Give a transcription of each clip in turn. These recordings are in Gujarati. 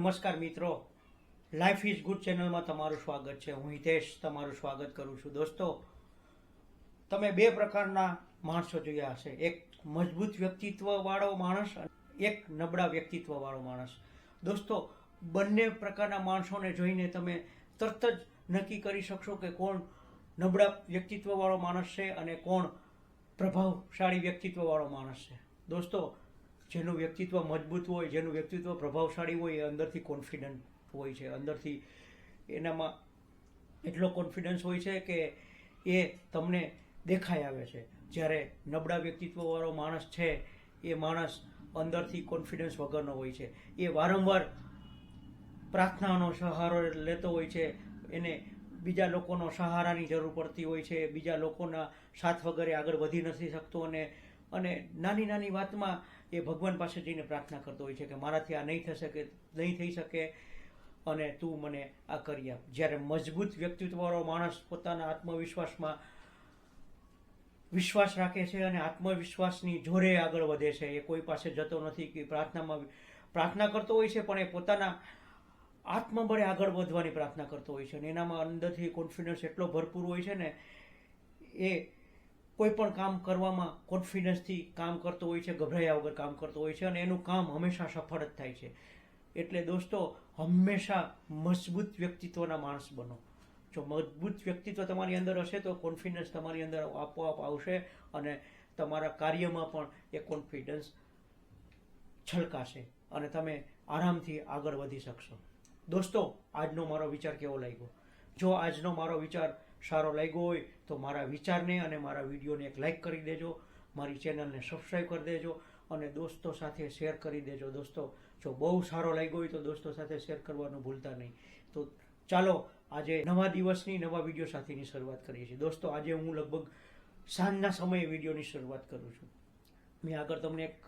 નમસ્કાર મિત્રો. લાઈફ ઇઝ ગુડ ચેનલમાં તમારું સ્વાગત છે. હું હિતેશ તમારું સ્વાગત કરું છું. દોસ્તો, તમે બે પ્રકારના માણસો જોયા હશે. એક મજબૂત વ્યક્તિત્વ વાળો માણસ એક નબળા વ્યક્તિત્વ વાળો માણસ. દોસ્તો, બંને પ્રકારના માણસોને જોઈને તમે તરત જ નક્કી કરી શકશો કે કોણ નબળા વ્યક્તિત્વ વાળો માણસ છે અને કોણ પ્રભાવશાળી વ્યક્તિત્વ વાળો માણસ છે. દોસ્તો જેનું વ્યક્તિત્વ મજબૂત હોય, જેનું વ્યક્તિત્વ પ્રભાવશાળી હોય, એ અંદરથી કોન્ફિડન્ટ હોય છે. અંદરથી એનામાં એટલો કોન્ફિડન્સ હોય છે કે એ તમને દેખાઈ આવે છે. જ્યારે નબળા વ્યક્તિત્વવાળો માણસ છે, એ માણસ અંદરથી કોન્ફિડન્સ વગરનો હોય છે. એ વારંવાર પ્રાર્થનાનો સહારો લેતો હોય છે, એને બીજા લોકોનો સહારાની જરૂર પડતી હોય છે, બીજા લોકોના સાથ વગરે આગળ વધી નથી શકતો અને અને નાની નાની વાતમાં એ ભગવાન પાસે જઈને પ્રાર્થના કરતો હોય છે કે મારાથી આ નહીં થઈ શકે, નહીં થઈ શકે અને તું મને આ કરી આપ. જ્યારે મજબૂત વ્યક્તિત્વવાળો માણસ પોતાના આત્મવિશ્વાસમાં વિશ્વાસ રાખે છે અને આત્મવિશ્વાસની જોરે આગળ વધે છે, એ કોઈ પાસે જતો નથી કે પ્રાર્થનામાં પ્રાર્થના કરતો હોય છે, પણ એ પોતાના આત્મબળે આગળ વધવાની પ્રાર્થના કરતો હોય છે અને એનામાં અંદરથી કોન્ફિડન્સ એટલો ભરપૂર હોય છે ને, એ કોઈ પણ કામ કરવામાં કોન્ફિડન્સથી કામ કરતો હોય છે, ગભરાયા વગર કામ કરતો હોય છે અને એનું કામ હંમેશા સફળ જ થાય છે. એટલે દોસ્તો, હંમેશા મજબૂત વ્યક્તિત્વના માણસ બનો. જો મજબૂત વ્યક્તિત્વ તમારી અંદર હશે તો કોન્ફિડન્સ તમારી અંદર આપોઆપ આવશે અને તમારા કાર્યમાં પણ એ કોન્ફિડન્સ છલકાશે અને તમે આરામથી આગળ વધી શકશો. દોસ્તો, આજનો મારો વિચાર કેવો લાગ્યો? જો આજનો મારો વિચાર સારો લાગ્યો હોય તો મારા વિચારને અને મારા વિડીયોને એક લાઈક કરી દેજો, મારી ચેનલને સબસ્ક્રાઈબ કરી દેજો અને દોસ્તો સાથે શેર કરી દેજો. દોસ્તો, જો બહુ સારો લાગ્યો હોય તો દોસ્તો સાથે શેર કરવાનું ભૂલતા નહીં. તો ચાલો, આજે નવા દિવસની, નવા વીડિયો સાથેની શરૂઆત કરીએ છીએ. દોસ્તો, આજે હું લગભગ સાંજના સમયે વિડીયોની શરૂઆત કરું છું. મેં આગળ તમને એક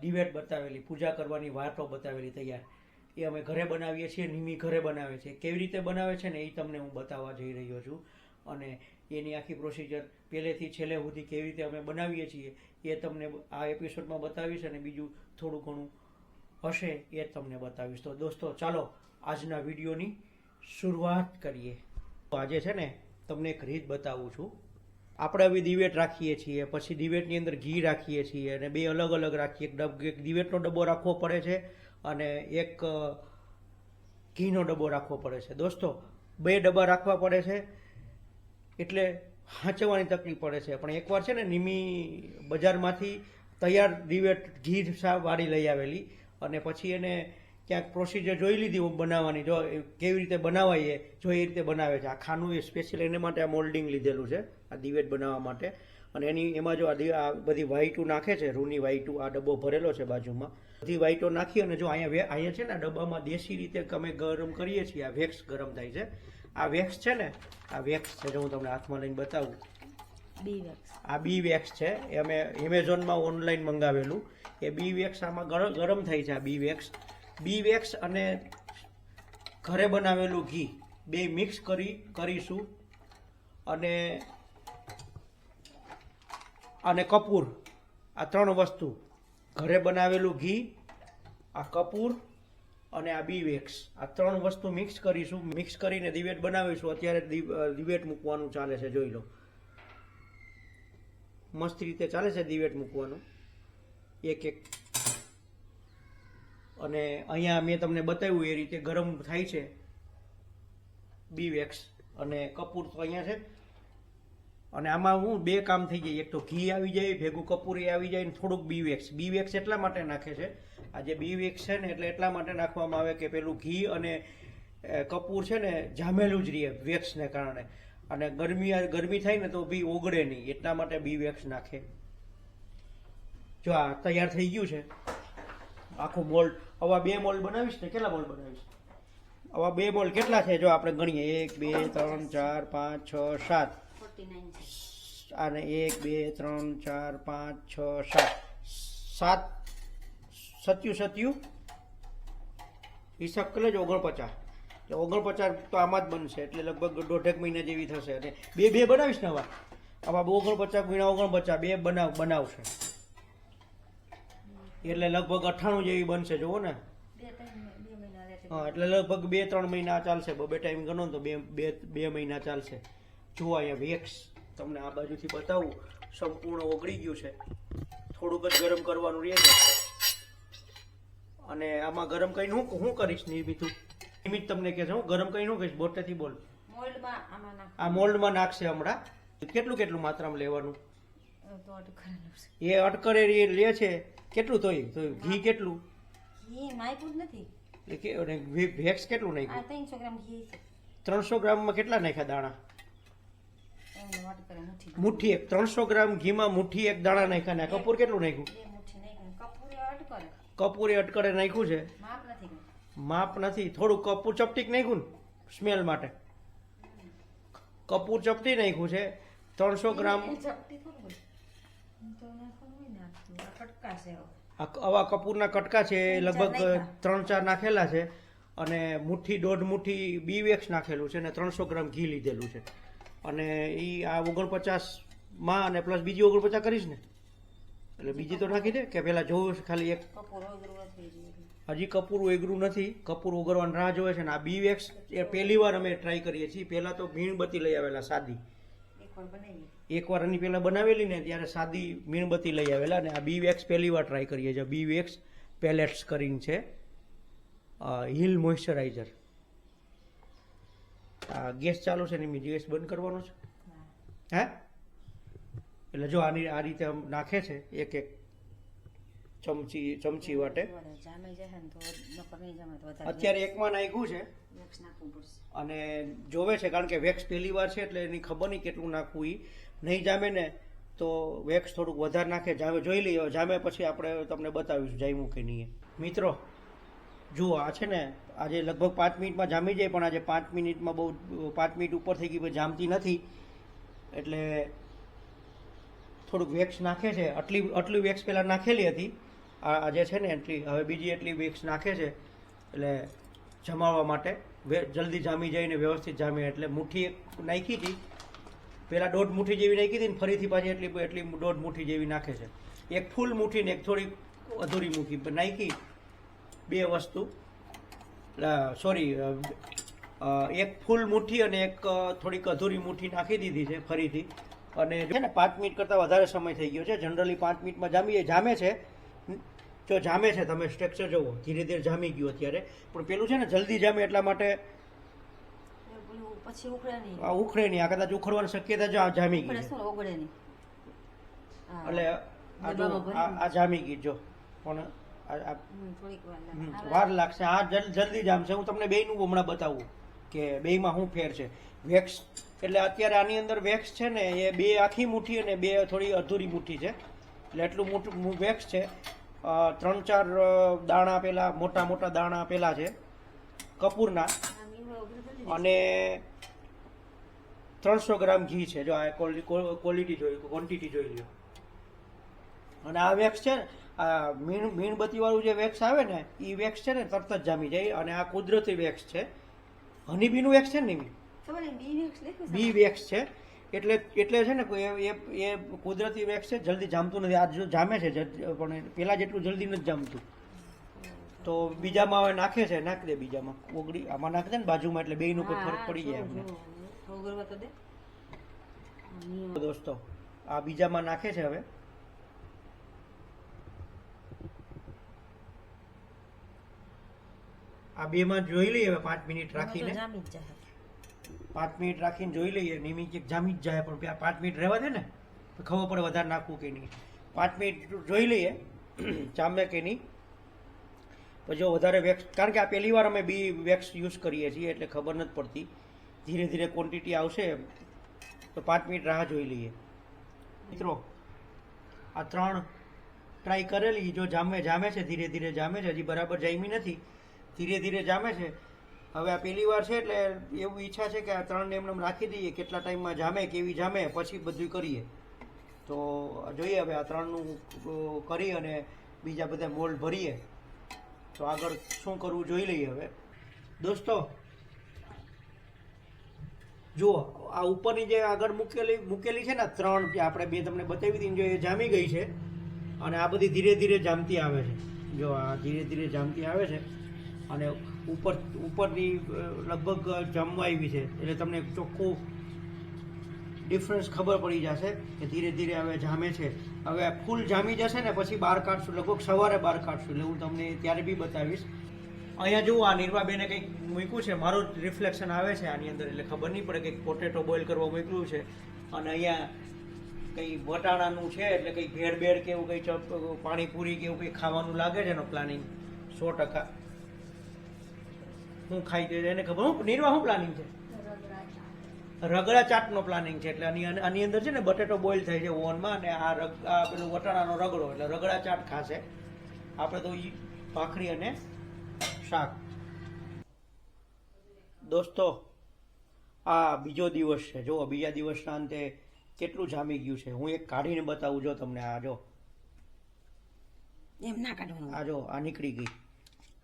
ડિબેટ બતાવેલી, પૂજા કરવાની વાતો બતાવેલી તૈયાર. એ અમે ઘરે બનાવીએ છીએ, નિમી ઘરે બનાવે છે. કેવી રીતે બનાવે છે ને એ તમને હું બતાવવા જઈ રહ્યો છું. અને એની આખી પ્રોસિજર પહેલેથી છેલ્લે સુધી કેવી રીતે અમે બનાવીએ છીએ એ તમને આ એપિસોડમાં બતાવીશ અને બીજું થોડું ઘણું હશે એ તમને બતાવીશ. તો દોસ્તો, ચાલો આજના વિડીયોની શરૂઆત કરીએ. આજે છે ને તમને એક રીત બતાવું છું. આપણે હવે દિવેટ રાખીએ છીએ, પછી દિવેટની અંદર ઘી રાખીએ છીએ અને બે અલગ અલગ રાખીએ. એક ડબ, એક દિવેટનો ડબ્બો રાખવો પડે છે અને એક ઘીનો ડબ્બો રાખવો પડે છે. દોસ્તો, બે ડબ્બા રાખવા પડે છે, એટલે હાંચવાની તકલીફ પડે છે. પણ એકવાર છે ને નિમી બજારમાંથી તૈયાર દિવેટ ઘી વાળી લઈ આવેલી અને પછી એને ક્યાંક પ્રોસિજર જોઈ લીધી બનાવવાની. જો કેવી રીતે બનાવાય એ જો એ રીતે બનાવે છે. આ ખાનું એ સ્પેશિયલ એને માટે આ મોલ્ડિંગ લીધેલું છે, આ દિવેટ બનાવવા માટે. અને એની એમાં જો આ બધી વાઈટું નાખે છે, રૂની વાઈટું આ ડબ્બો ભરેલો છે બાજુમાં. બધી વાઈટો નાખી અને જો અહીંયા અહીંયા છે ને ડબ્બામાં દેશી રીતે અમે ગરમ કરીએ છીએ આ વેક્સ ગરમ થાય છે. આ વેક્સ છે ને આ વેક્સ છે જો હું તમને હાથમાં લઈને બતાવું. આ બી વેક્સ છે એ અમે એમેઝોનમાં ઓનલાઈન મંગાવેલું. એ બી વેક્સ આમાં ગર- ગરમ થાય છે આ બી વેક્સ. બી વેક્સ અને ઘરે બનાવેલું ઘી બે મિક્સ કરી કરીશું. અને અને કપૂર આ ત્રણ વસ્તુ. ઘરે બનાવેલું ઘી, આ કપૂર અને આ બી વેક્સ આ ત્રણ વસ્તુ મિક્સ કરીશું. મિક્સ કરીને દિવેટ બનાવીશું. અત્યારે દિવ- દિવેટ મૂકવાનું ચાલે છે, જોઈ લો. મસ્ત રીતે ચાલે છે દિવેટ મૂકવાનું. એક એક. અને અહીંયા મેં તમને બતાવ્યું એ રીતે ગરમ થાય છે. બી વેક્સ અને કપૂર તો અહીંયા છે અને આમાં હું બે કામ થઈ જાય. એક તો ઘી આવી જાય, ભેગું કપૂરી આવી જાય ને થોડુંક બી વેક્સ બી વેક્સ એટલા માટે નાખે છે. આ જે બી વેક્સ છે ને એટલે એટલા માટે નાખવામાં આવે કે પેલું ઘી અને કપૂર છે ને જામેલું જ રહે વેક્સને કારણે. અને ગરમી ગરમી થાય ને તો બી ઓગળે નહીં. એટલા માટે બી વેક્સ નાખે. જો આ તૈયાર થઈ ગયું છે. આખું મોલ્ડ આવા બે મોલ્ડ બનાવીશ ને? કેટલા મોલ્ડ બનાવીશ? આવા બે મોલ્ડ કેટલા છે? જો આપણે ગણીએ. એક, બે, ત્રણ, ચાર, પાંચ, છ, સાત. અને એક બે ત્રણ ચાર પાંચ છ સાત. સાત. સત્યુ સત્યુ. હિસાબ જ ઓગણપચાસ. એટલે ઓગણપચાસ તો આમાં જ બનશે એટલે લગભગ દોઢેક મહિના જેવી થશે. અને બે બે બનાવીશ ને આવા આવા ઓગણપચાસ મહિના ઓગણપચાસ બે બનાવ બનાવશે. એટલે લગભગ અઠ્ઠાણું જેવી બનશે જુઓ ને. હા એટલે લગભગ બે ત્રણ મહિના ચાલશે. બબે ટાઈમ ગણો તો બે બે બે મહિના ચાલશે. જુઓ અહીંયા વેક્સ તમને આ બાજુથી બતાવું સંપૂર્ણ ઓગળી ગયું છે. થોડુંક જ ગરમ કરવાનું રહે છે. અને આમાં ગરમ કઈ હું હું કરીશ નિમિતું નિર્મિત તમને કહે છે હું ગરમ કઈ નું કહીશ બોટેથી બોલ. આ મોલ્ડમાં નાખશે હમણાં. કેટલું કેટલું માત્રામાં લેવાનું? એ અટકરે એ લે છે. કેટલું તોય તો ઘી કેટલું? ઘી નથી. એટલે કે વેક્સ કેટલું નાખ્યું? ત્રણસો ગ્રામ ત્રણસો ગ્રામમાં કેટલા નાખ્યા દાણા? મુઠ્ઠી એક ત્રણસો ગ્રામ ઘીમાં મુઠ્ઠી એક દાણા નાખ્યા ને કપૂર કેટલું નાખ્યું? કપૂરે અટકડે નાખ્યું છે? માપ નથી થોડું કપૂર ચપટીક નાખ્યું ને સ્મેલ માટે? કપૂર ચપટી નાખ્યું છે. ત્રણસો ગ્રામ આવા કપૂરના કટકા છે. એ લગભગ ત્રણ ચાર નાખેલા છે. અને મુઠ્ઠી દોઢ મુઠ્ઠી બી વેક્સ નાખેલું છે અને ત્રણસો ગ્રામ ઘી લીધેલું છે. અને એ આ ઓગણપચાસમાં અને પ્લસ બીજી ઓગણપચાસ કરીશ ને. એટલે બીજી તો નાખી દે કે પહેલાં જોવું છે ખાલી એક. હજી કપૂર ઓગરું નથી કપૂર ઓગળવાની રાહ જોવે છે ને. આ બી વેક્સ એ પહેલી વાર અમે ટ્રાય કરીએ છીએ. પહેલાં તો મીણબત્તી લઈ આવેલા સાદી. એકવાર એની પહેલાં બનાવેલી ને ત્યારે સાદી મીણબત્તી લઈ આવેલા અને આ બી વેક્સ પહેલી વાર ટ્રાય કરીએ છીએ. બી વેક્સ પેલેટ્સ કરીને છે. હિલ મોઇશ્ચરાઇઝર આ ગેસ ચાલુ છે ને એમ ગેસ બંધ કરવાનો છે? હે. એટલે જો આની આ રીતે આમ નાખે છે એક એક ચમચી ચમચી વાટે. જાય અત્યારે એકમાં નાખ્યું છે. અને જોવે છે કારણ કે વેક્સ પહેલી વાર છે એટલે એની ખબર નહીં કેટલું નાખવું એ નહીં જામે ને તો વેક્સ થોડુંક વધારે નાખે. જામે જોઈ લઈએ જામે પછી આપણે તમને બતાવીશું જામ્યું કે નહીં મિત્રો જુઓ, આ છે ને, આજે લગભગ પાંચ મિનિટમાં જામી જાય, પણ આજે પાંચ મિનિટમાં બહુ, પાંચ મિનિટ ઉપર થઈ ગઈ, પણ જામતી નથી. એટલે થોડુંક વેક્સ નાખે છે. આટલી આટલી વેક્સ પહેલાં નાખેલી હતી. આ આજે છે ને, એટલી, હવે બીજી એટલી વેક્સ નાખે છે. એટલે જમાવવા માટે જલ્દી જામી જઈને વ્યવસ્થિત જામે. એટલે મુઠ્ઠી એક નાખી હતી. પહેલાં દોઢ મુઠ્ઠી જેવી નાખી હતી ને, ફરીથી પાછી એટલી એટલી દોઢ મુઠ્ઠી જેવી નાખે છે. એક ફૂલ મુઠ્ઠી ને એક થોડી અધૂરી મૂકી નાખી. બે વસ્તુ. સોરી એક ફૂલ મુઠ્ઠી અને એક થોડીક અધૂરી મુઠ્ઠી નાખી દીધી છે ફરીથી. અને છે ને પાંચ મિનિટ કરતાં વધારે સમય થઈ ગયો છે. જનરલી પાંચ મિનિટમાં જામી જામે છે. જો જામે છે તમે સ્ટ્રક્ચર જુઓ. ધીરે ધીરે જામી ગયું અત્યારે. પણ પેલું છે ને જલ્દી જામે એટલા માટે પછી ઉખડે નહીં. આ ઉખડે નહીં. આ કદાચ ઉખડવાની શક્યતા જો આ જામી ગઈ. એટલે આ જામી ગઈ જો. પણ વાર લાગશે. આ જલ- જલ્દી જામશે હું તમને બેયનું હમણાં બતાવું કે બેયમાં શું ફેર છે. વેક્સ એટલે અત્યારે આની અંદર વેક્સ છે ને એ બે આખી મુઠ્ઠી અને બે થોડી અધૂરી મુઠ્ઠી છે. એટલે એટલું મોટું વેક્સ છે. ત્રણ ચાર દાણા પેલા મોટા મોટા દાણા પેલા છે. કપૂરના. અને ત્રણસો ગ્રામ ઘી છે. જો આ ક્વોલિટી જોઈ ક્વોન્ટિટી જોઈ લો અને આ વેક્સ છે ને આ મીણ મીણબત્તીવાળું જે વેક્સ આવે ને એ વેક્સ છે ને તરત જ જામી જાય અને આ કુદરતી વેક્સ છે હનીબીનું વેક્સ છે ને નિમી બી વેક્સ છે? બી વેક્સ છે એટલે એટલે છે ને એ એ કુદરતી વેક્સ છે જલ્દી જામતું નથી આ જામે છે પણ પેલા જેટલું જલ્દી નથી જામતું તો બીજામાં હવે નાખે છે નાખી દે બીજામાં ઓગળી આમાં નાખી દે ને બાજુમાં એટલે બેયનું કોઈ ફરક પડી જાય જો, એમને જો. ઓગળવા તો દે આ નિયમ. દોસ્તો આ બીજામાં નાખે છે હવે આ બેમાં જોઈ લઈએ હવે પાંચ મિનિટ તો રાખીને. પાંચ મિનિટ રાખીને જોઈ લઈએ નિમી કે જામી જ જાય પણ પાંચ મિનિટ રહેવા દે ને તો ખબર પડે વધારે નાખવું કે નહીં. પાંચ મિનિટ જોઈ લઈએ જામે કે નહીં. પછી જો વધારે વેક્સ કારણ કે આ પહેલી વાર અમે બી વેક્સ યુઝ કરીએ છીએ એટલે ખબર નથી પડતી. ધીરે ધીરે ક્વોન્ટિટી આવશે તો પાંચ મિનિટ રાહ જોઈ લઈએ. મિત્રો આ ત્રણ ટ્રાય કરેલી જો જામે જામે છે ધીરે ધીરે જામે છે હજી બરાબર જામી નથી. ધીરે ધીરે જામે છે. હવે આ પહેલી વાર છે એટલે એવું ઈચ્છા છે કે આ ત્રણને એમને એમ રાખી દઈએ કેટલા ટાઈમમાં જામે, કેવી જામે, પછી બધું કરીએ. તો જોઈએ હવે આ ત્રણનું કરી અને બીજા બધા મોલ્ડ ભરીએ. તો આગળ શું કરવું જોઈ લઈએ હવે. દોસ્તો જુઓ આ ઉપરની જે આગળ મૂકેલી મૂકેલી છે ને ત્રણ જે આપણે બે તમને બતાવી હતી જો એ જામી ગઈ છે અને આ બધી ધીરે ધીરે જામતી આવે છે. જો આ ધીરે ધીરે જામતી આવે છે. અને ઉપર, ઉપરની લગભગ જમવા આવી છે. એટલે તમને ચોખ્ખું ડિફરન્સ ખબર પડી જશે કે ધીરે ધીરે હવે જામે છે. હવે ફૂલ જામી જશે ને પછી બહાર કાઢશું. લગભગ સવારે બહાર કાઢશું. એટલે હું તમને ત્યારે બી બતાવીશ. અહીંયા જુઓ, આ નિર્માબેને કંઈક મૂક્યું છે. મારું રિફ્લેક્શન આવે છે આની અંદર. એટલે ખબર નહીં પડે કંઈક પોટેટો બોઇલ કરવા મૂક્યું છે. અને અહીંયા કંઈ વટાણાનું છે, એટલે કંઈ ભેળ કે એવું કંઈ પાણીપુરી કે એવું કંઈ ખાવાનું લાગે છે એનો પ્લાનિંગ સો ટકા. હું ખાઈ ગઈ એને ખબર હું નિર્વા શું પ્લાનિંગ છે? રગડા ચાટનો પ્લાનિંગ છે એટલે આની આની અંદર છે ને બટેટો બોઇલ થાય છે ઓવનમાં અને આ રગ આ પેલું વટાણાનો રગડો એટલે રગડા ચાટ ખાશે. આપણે તો ભાખરી અને શાક. દોસ્તો આ બીજો દિવસ છે. જુઓ બીજા દિવસના અંતે કેટલું જામી ગયું છે. હું એક કાઢીને બતાવું જો તમને. આ જો. એમ ના કાઢવાનું. આ જો આ નીકળી ગઈ.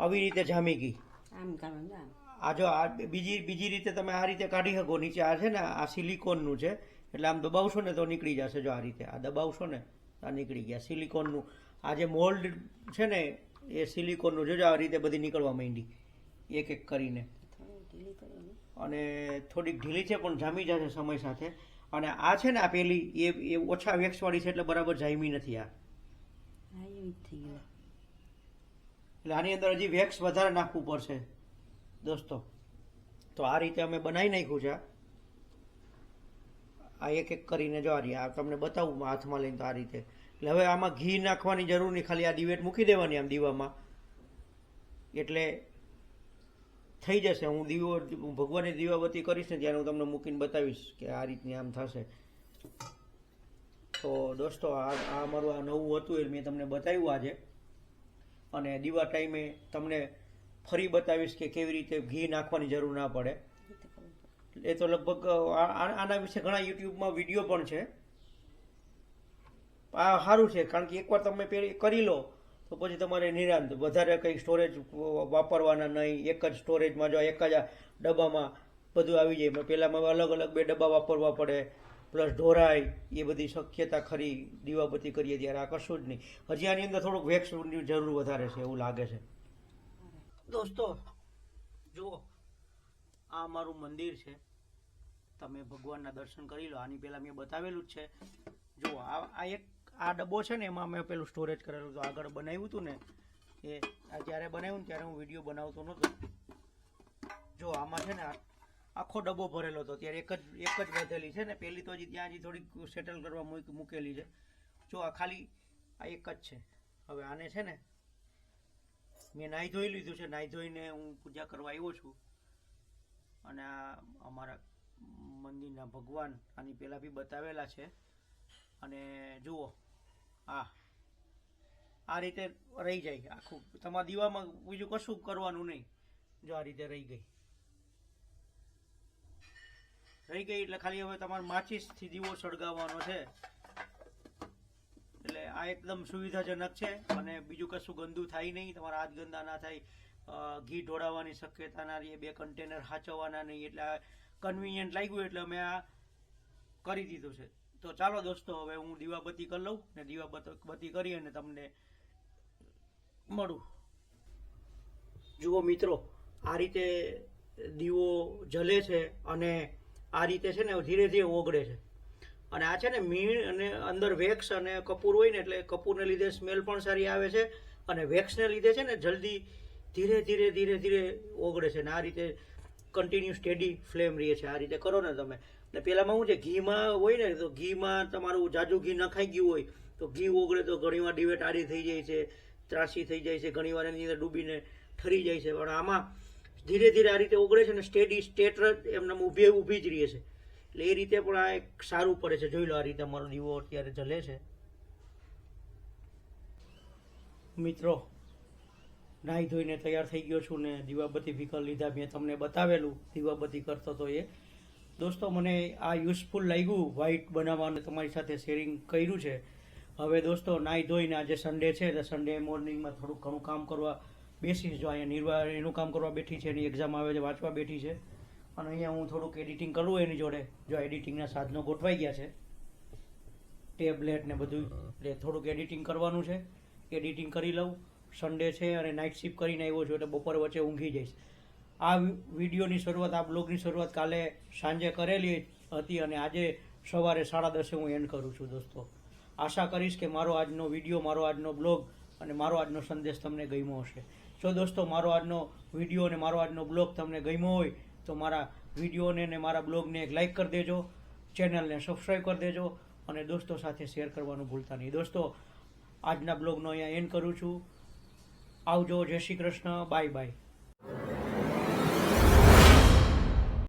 આવી રીતે જામી ગઈ. આમ કાઢવાનું આમ. આ જો આ બીજી બીજી રીતે તમે આ રીતે કાઢી શકો. નીચે આ છે ને આ સિલિકોનનું છે. એટલે આમ દબાવશો ને તો નીકળી જશે જો આ રીતે. આ દબાવશો ને આ નીકળી ગયા. સિલિકોનનું આ જે મોલ્ડ છે ને એ સિલિકોનનું જોજો આ રીતે બધી નીકળવા માંડી. એક એક કરીને. અને થોડીક ઢીલી છે પણ જામી જશે સમય સાથે. અને આ છે ને આ પેલી એ ઓછા વેક્સવાળી છે એટલે બરાબર જામી નથી આ. થઈ ગયું એટલે આની અંદર હજી વેક્સ વધારે નાખવું પડશે. દોસ્તો, તો આ રીતે અમે બનાવી નાખ્યું છે. આ એક એક કરીને જો આ તમને બતાવું હાથમાં લઈને તો આ રીતે. એટલે હવે આમાં ઘી નાખવાની જરૂર નહીં, ખાલી આ દિવેટ મૂકી દેવાની આમ દીવામાં. એટલે થઈ જશે. હું દીવો ભગવાનની દીવાબત્તી કરીશ ને ત્યારે હું તમને મૂકીને બતાવીશ કે આ રીતની આમ થશે. તો દોસ્તો, આ આ અમારું આ નવું હતું એ મેં તમને બતાવ્યું આજે. અને દીવા ટાઈમે તમને ફરી બતાવીશ કે કેવી રીતે ઘી નાખવાની જરૂર ના પડે. એ તો લગભગ આના વિશે ઘણા યુટ્યુબમાં વીડિયો પણ છે. આ સારું છે, કારણ કે એકવાર તમે કરી લો, તો પછી તમારે નિરાંત, વધારે કંઈ સ્ટોરેજ વાપરવાના નહીં, એક જ સ્ટોરેજમાં જો એક જ ડબ્બામાં બધું આવી જાય પહેલાંમાં અલગ અલગ બે ડબ્બા વાપરવા પડે પ્લસ ઢોરાય, એ બધી શક્યતા ખરી દીવાબત્તી કરીએ ત્યારે આ કશું જ નહીં. હજી આની અંદર થોડુંક વેક્સની જરૂર વધારે છે એવું લાગે છે. દોસ્તો, જુઓ, આ મારું મંદિર છે. તમે ભગવાનના દર્શન કરી લો. આની પહેલાં મેં બતાવેલું જ છે. જુઓ, આ એક આ ડબ્બો છે ને, એમાં મેં પેલું સ્ટોરેજ કરેલું હતું. આગળ બનાવ્યું હતું ને, એ જ્યારે બનાવ્યું ને ત્યારે હું વીડિયો બનાવતો નહોતો. જો આમાં છે ને આખો ડબ્બો ભરેલો હતો. ત્યારે એક જ એક જ વધેલી છે ને, પેલી તો હજી ત્યાં હજી થોડીક સેટલ કરવા મૂક- મૂકેલી છે. જો આ ખાલી, આ એક જ છે. હવે આને છે ને, મેં નાહી ધોઈ લીધું છે. નાહી ધોઈને હું પૂજા કરવા આવ્યો છું. અને આ અમારા મંદિરના ભગવાન આની પહેલાં બી બતાવેલા છે. અને જુઓ, આ આ રીતે રહી જાય. આખું તમારા દીવામાં બીજું કશું કરવાનું નહીં. જો આ રીતે રહી ગઈ. રહી ગઈ એટલે ખાલી હવે તમારે માચીસથી દીવો સળગાવવાનો છે. એટલે આ એકદમ સુવિધાજનક છે અને બીજું કશું ગંદુ થાય નહીં. તમારા હાથ ગંદા ના થાય ઘી ઢોળાવવાની શક્યતા ના રહી, બે કન્ટેનર હાચવવાના નહીં. એટલે કન્વિનિયન્ટ લાગ્યું એટલે અમે આ કરી દીધું છે. તો ચાલો દોસ્તો, હવે હું દીવાબત્તી કરી લઉં ને દીવાબત્તી કરી અને તમને મળું. જુઓ મિત્રો, આ રીતે દીવો જલે છે અને આ રીતે છે ને ધીરે ધીરે ઓગળે છે. અને આ છે ને મીણ અને અંદર વેક્સ અને કપૂર હોય ને એટલે કપૂરને લીધે સ્મેલ પણ સારી આવે છે અને વેક્સને લીધે છે ને જલ્દી ધીરે ધીરે ધીરે ધીરે ઓગળે છે. ને આ રીતે કન્ટિન્યુ સ્ટેડી ફ્લેમ રહે છે. આ રીતે કરો ને તમે. ને પહેલાંમાં શું છે, ઘીમાં હોય ને, તો ઘીમાં તમારું જાજુ ઘી નખાઈ ગયું હોય, તો ઘી ઓગળે તો ઘણીવાર ડિવેટ આડી થઈ જાય છે, ત્રાસી થઈ જાય છે, ઘણીવાર એની અંદર ડૂબીને ઠરી જાય છે. પણ આમાં ધીરે ધીરે આ રીતે ઓગળે છે ને સ્ટેડી સ્ટેટ એમને ઊભી ઊભી જ રહે છે. એટલે એ રીતે પણ આ એક સારું પડે છે. જોઈ લો આ રીતે અમારો દીવો અત્યારે જલે છે. મિત્રો, નાહી ધોઈને તૈયાર થઈ ગયો છું ને દીવાબત્તી વિકલ લીધા. મેં તમને બતાવેલું દીવાબત્તી કરતો તો એ. દોસ્તો, મને આ યુઝફુલ લાગ્યું વ્હાઈટ બનાવવાનું તમારી સાથે શેરિંગ કર્યું છે. હવે દોસ્તો, નાહી ધોઈને આજે સન્ડે છે. એટલે સન્ડે મોર્નિંગમાં થોડુંક ઘણું કામ કરવા બેસીશ જો અહીંયા નિર્વા એનું કામ કરવા બેઠી છે એની એક્ઝામ આવે છે, વાંચવા બેઠી છે. અને અહીંયા હું થોડુંક એડિટિંગ કરું એની જોડે. જો એડિટિંગના સાધનો ગોઠવાઈ ગયા છે. ટેબલેટ ને બધું. એટલે થોડુંક એડિટિંગ કરવાનું છે. એડિટિંગ કરી લઉં. સન્ડે છે અને નાઇટ શિફ્ટ કરીને આવ્યો છું એટલે બપોર વચ્ચે ઊંઘી જઈશ. આ વિડીયોની શરૂઆત, આ બ્લોગની શરૂઆત કાલે સાંજે કરેલી હતી અને આજે સવારે સાડા દસે હું એન્ડ કરું છું દોસ્તો. આશા કરીશ કે મારો આજનો વીડિયો, મારો આજનો બ્લોગ અને મારો આજનો સંદેશ તમને ગમ્યો હશે. જો દોસ્તો, મારો આજનો વીડિયો અને મારો આજનો બ્લોગ તમને ગમ્યો હોય, તો મારા વિડીયોને અને મારા બ્લોગને એક લાઇક કરી દેજો ચેનલને સબસ્ક્રાઈબ કરી દેજો, અને દોસ્તો સાથે શેર કરવાનું ભૂલતા નહીં. દોસ્તો, આજના બ્લોગનો અહીંયા એન્ડ કરું છું. આવજો, જય શ્રી કૃષ્ણ બાય બાય